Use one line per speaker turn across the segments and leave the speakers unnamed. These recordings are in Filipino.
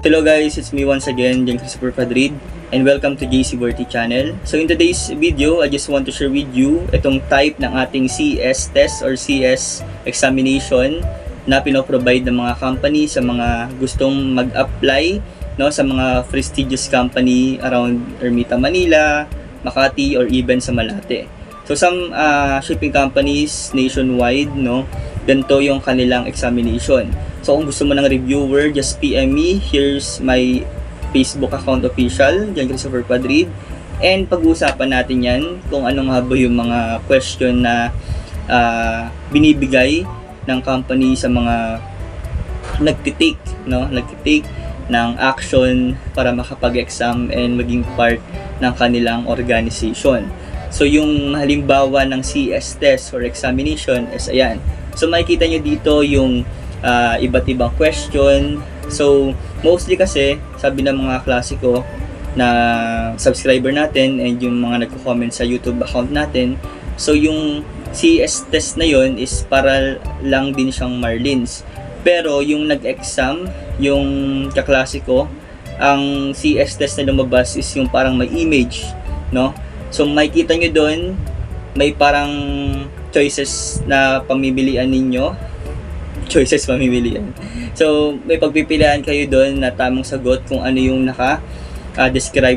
Hello guys, it's me once again, Jan Christopher Padrid, and welcome to JC Bertie channel. So in today's video, I just want to share with you itong type ng ating CS test or CS examination na pinoprovide ng mga company sa mga gustong mag-apply no, sa mga prestigious company around Ermita, Manila, Makati, or even sa Malate. So some uh, shipping companies nationwide, no, ganito yung kanilang examination. So kung gusto mo ng reviewer, just PM me. Here's my Facebook account official, Jan Christopher Padrid. And pag-uusapan natin yan kung ano nga ba yung mga question na ah, binibigay ng company sa mga nagtitake, no? Nagtitake ng action para makapag-exam and maging part ng kanilang organization. So yung halimbawa ng CS test or examination is ayan. So makikita nyo dito yung ah, iba't ibang question. So mostly kasi sabi ng mga klasiko na subscriber natin and yung mga nagko-comment sa YouTube account natin. So yung CS test na yon is para lang din siyang Marlins. Pero yung nag-exam, yung kaklasiko, ang CS test na lumabas is yung parang may image, no? So makikita nyo doon, may parang choices na pamimilian ninyo. Choices pamimilian. So may pagpipilian kayo doon na tamang sagot kung ano yung naka ah,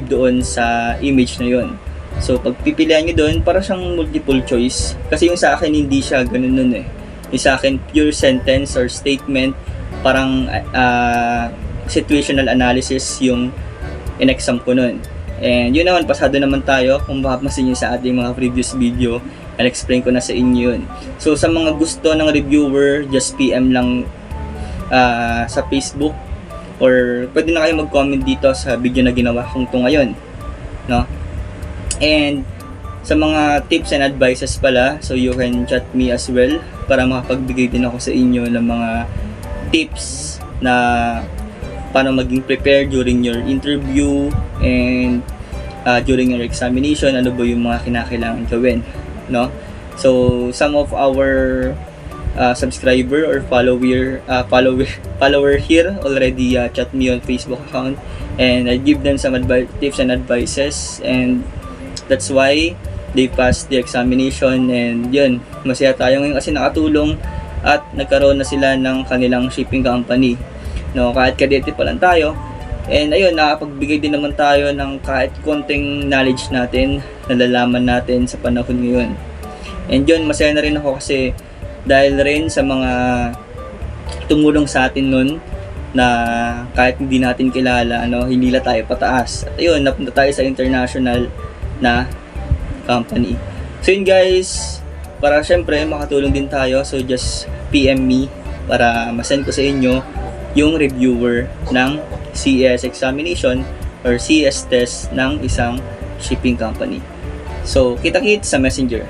doon sa image na yon. So pagpipilian nyo doon, para siyang multiple choice. Kasi yung sa akin hindi siya ganun nun eh. Yung sa akin pure sentence or statement, parang ah, situational analysis yung in-exam ko nun. And yun naman, pasado naman tayo. Kung mapapansin nyo sa ating mga previous video, I'll-explain ko na sa inyo yun. So sa mga gusto ng reviewer, just PM lang ah, sa Facebook or pwede na kayo mag-comment dito sa video na ginawa kong to ngayon. No? And sa mga tips and advices pala, so you can chat me as well para makapagbigay din ako sa inyo ng mga tips na paano maging prepared during your interview and uh, during your examination, ano ba yung mga kinakailangan gawin, no? So, some of our uh, subscriber or follower uh, follower follower here already uh, chat me on Facebook account and I give them some advice tips and advices and that's why they passed the examination and yun masaya tayo ngayon kasi nakatulong at nagkaroon na sila ng kanilang shipping company no kahit kadete pa lang tayo and ayun nakapagbigay din naman tayo ng kahit konting knowledge natin nalalaman natin sa panahon ngayon and yun masaya na rin ako kasi dahil rin sa mga tumulong sa atin nun na kahit hindi natin kilala, ano, hinila tayo pataas. At ayun, napunta tayo sa international na company. So yun guys, para syempre makatulong din tayo, so just PM me para masend ko sa inyo yung reviewer ng CS examination or CS test ng isang shipping company. So, kita-kit sa messenger.